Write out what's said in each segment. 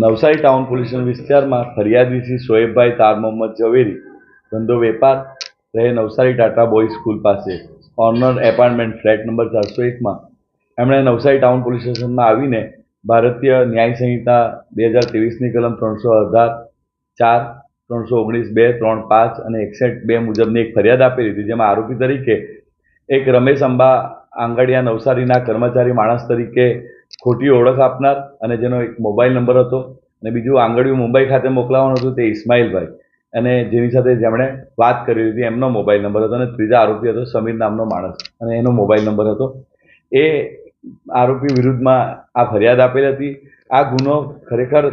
Navsari town police વિસ્તારમાં ફરિયાદી શ્રી શોએબભાઈ તાર મોહમ્મદ ઝવેરી, ધંધો વેપાર, રહે નવસારી ટાટા બોયઝ સ્કૂલ પાસે. ઓનર એપાર્ટમેન્ટ ફ્લેટ નંબર ચારસો એકમાં. એમણે નવસારી ટાઉન પોલીસ સ્ટેશનમાં આવીને ભારતીય ન્યાય સંહિતા બે હજાર ત્રેવીસની કલમ ત્રણસો અઢાર, ચાર, ત્રણસો ઓગણીસ, બે, ત્રણ, પાંચ અને એકસઠ બે મુજબની એક ફરિયાદ આપેલી હતી, જેમાં આરોપી તરીકે એક રમેશ અંબા આંગડિયા નવસારીના કર્મચારી માણસ તરીકે ખોટી ઓળખ આપનાર અને જેનો એક મોબાઈલ નંબર હતો અને બીજું આંગળીયું મુંબઈ ખાતે મોકલાવવાનું હતું તે ઇસ્માઇલભાઈ. અને જેની સાથે જેમણે વાત કરી હતી એમનો મોબાઈલ નંબર હતો અને ત્રીજા આરોપી હતો સમીર નામનો માણસ. અને એનો મોબાઈલ નંબર હતો. એ આરોપી વિરુદ્ધમાં આ ફરિયાદ આપેલ હતી. આ ગુનો ખરેખર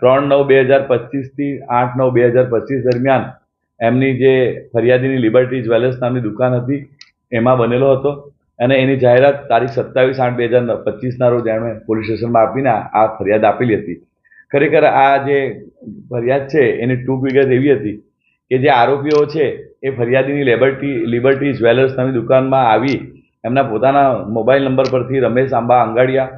ત્રણ નવ બે હજાર પચીસથી આઠ નવ બે હજાર પચીસ દરમિયાન એમની જે ફરિયાદીની લિબર્ટી જ્વેલર્સ નામની દુકાન હતી, એમાં બનેલો હતો. અને એની જાહેરાત તારીખ સત્તાવીસ આઠ બે હજાર પચીસના રોજ એમણે પોલીસ સ્ટેશનમાં આપીને આ ફરિયાદ આપેલી હતી. ખરેખર આ જે ફરિયાદ છે, એની ટૂંક વિગત એવી હતી કે જે આરોપીઓ છે, એ ફરિયાદીની લેબર્ટી લિબર્ટી જ્વેલર્સ નામની દુકાનમાં આવી, એમના પોતાના મોબાઈલ નંબર પરથી રમેશ આંબા આંગાડિયા,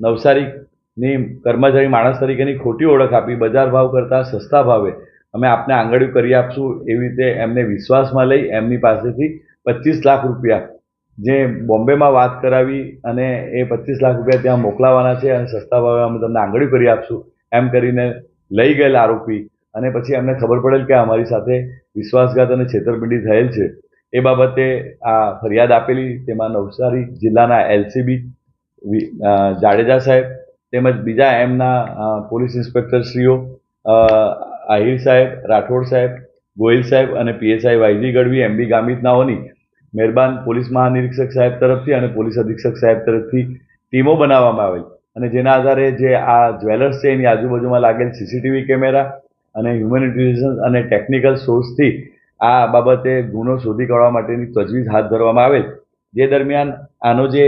નવસારીની કર્મચારી માણસ તરીકેની ખોટી ઓળખ આપી, બજાર ભાવ કરતાં સસ્તા ભાવે અમે આપને આંગળીઓ કરી આપશું એવી રીતે એમને વિશ્વાસમાં લઈ એમની પાસેથી પચીસ લાખ રૂપિયા જે બોમ્બેમાં વાત કરાવી અને એ પચીસ લાખ રૂપિયા ત્યાં મોકલાવાના છે અને સસ્તા ભાવે અમે તમને આંગળી કરી આપશું, એમ કરીને લઈ ગયેલા આરોપી. અને પછી એમને ખબર પડેલ કે અમારી સાથે વિશ્વાસઘાત અને છેતરપિંડી થયેલ છે. એ બાબતે આ ફરિયાદ આપેલી તેમાં નવસારી જિલ્લાના એલસીબી જાડેજા સાહેબ તેમજ બીજા એમના પોલીસ ઇન્સ્પેક્ટરશ્રીઓ આહિર સાહેબ, રાઠોડ સાહેબ ગોયલ સાહેબ અને પીએસઆઈ વાયજી ગઢવી એમબી ગામિતનાઓની મહેરબાન પોલીસ મહાનિરીક્ષક સાહેબ તરફથી અને પોલીસ અધિક્ષક સાહેબ તરફથી ટીમો બનાવવામાં આવેલ. અને જેના આધારે જે આ જ્વેલર્સ છે, એની આજુબાજુમાં લાગેલ સીસીટીવી કેમેરા અને હ્યુમન ઇન્ટેલિજન્સ અને ટેકનિકલ સોર્સથી આ બાબતે ગુનો શોધી કાઢવા માટેની તજવીજ હાથ ધરવામાં આવેલ. જે દરમિયાન આનો જે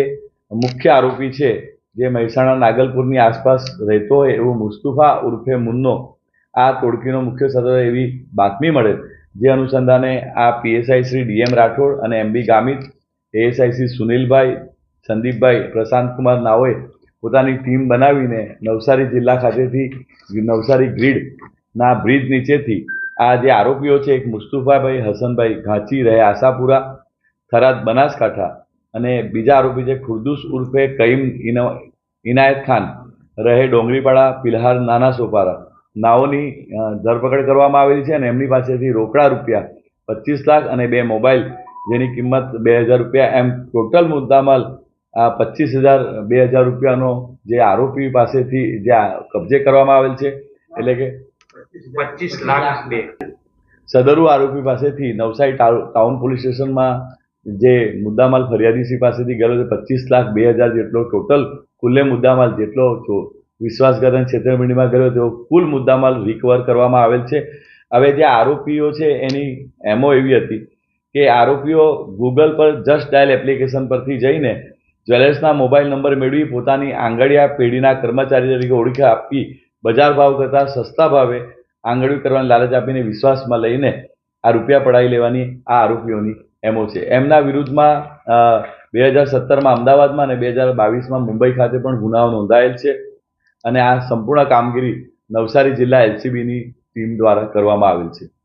મુખ્ય આરોપી છે, જે મહેસાણા નાગલપુરની આસપાસ રહેતો હોય એવો મુસ્તુફા ઉર્ફે મુન્નો, આ ટોળકીનો મુખ્ય સદર એવી બાતમી મળેલ. જે અનુસંધાને આ પીએસઆઈ શ્રી ડીએમ રાઠોડ અને એમબી ગામિત, એએસઆઈ શ્રી સુનિલભાઈ, સંદીપભાઈ પ્રશાંતકુમાર નાઓએ પોતાની ટીમ બનાવીને નવસારી જિલ્લા ખાતેથી નવસારી ગ્રીડના બ્રિજ નીચેથી આ જે આરોપીઓ છે, એક મુસ્તુફાભાઈ હસનભાઈ ઘાંચી, રહે આશાપુરા, થરાદ બનાસકાંઠા અને બીજા આરોપી છે, ખુરદુસ ઉર્ફે કઈમ ઇનાયત ખાન, રહે ડોંગરીપાડા, પિલહાર નાના સોપારા. નાઓની ધરપકડ કરવામાં આવેલી છે અને એમની પાસેથી રોકડા રૂપિયા પચીસ લાખ અને બે મોબાઈલ જેની કિંમત બે હજાર રૂપિયા. એમ ટોટલ મુદ્દામાલ આ પચીસ હજાર બે હજાર રૂપિયાનો જે આરોપી પાસેથી જે કબજે કરવામાં આવેલ છે એટલે કે પચીસ લાખ બે. સદરુ આરોપી પાસેથી નવસારી ટાઉન પોલીસ સ્ટેશનમાં જે મુદ્દામાલ ફરિયાદીસી પાસેથી ગયેલો છે પચીસ લાખ બે હજાર જેટલો ટોટલ કુલ્લે મુદ્દામાલ જેટલો ચો- વિશ્વાસઘાત અને છેતરપિંડીમાં કર્યો તેવો કુલ મુદ્દામાલ રિકવર કરવામાં આવેલ છે. હવે જે આરોપીઓ છે, એની એમો એવી હતી કે આરોપીઓ ગૂગલ પર જસ્ટ ડાયલ એપ્લિકેશન પરથી જઈને જ્વેલર્સના મોબાઈલ નંબર મેળવી પોતાની આંગળીયા પેઢીના કર્મચારી તરીકે ઓળખી આપી, બજાર ભાવ કરતાં સસ્તા ભાવે આંગળીઓ કરવાની લાલચ આપીને વિશ્વાસમાં લઈને આ રૂપિયા પડાવી લેવાની આ આરોપીઓની એમો છે. એમના વિરુદ્ધમાં બે હજાર સત્તરમાં અમદાવાદમાં અને બે હજાર બાવીસમાં મુંબઈ ખાતે પણ ગુનાઓ નોંધાયેલ છે. અને આ સંપૂર્ણ કામગીરી નવસારી જિલ્લા એલસીબીની ટીમ દ્વારા કરવામાં આવેલ છે.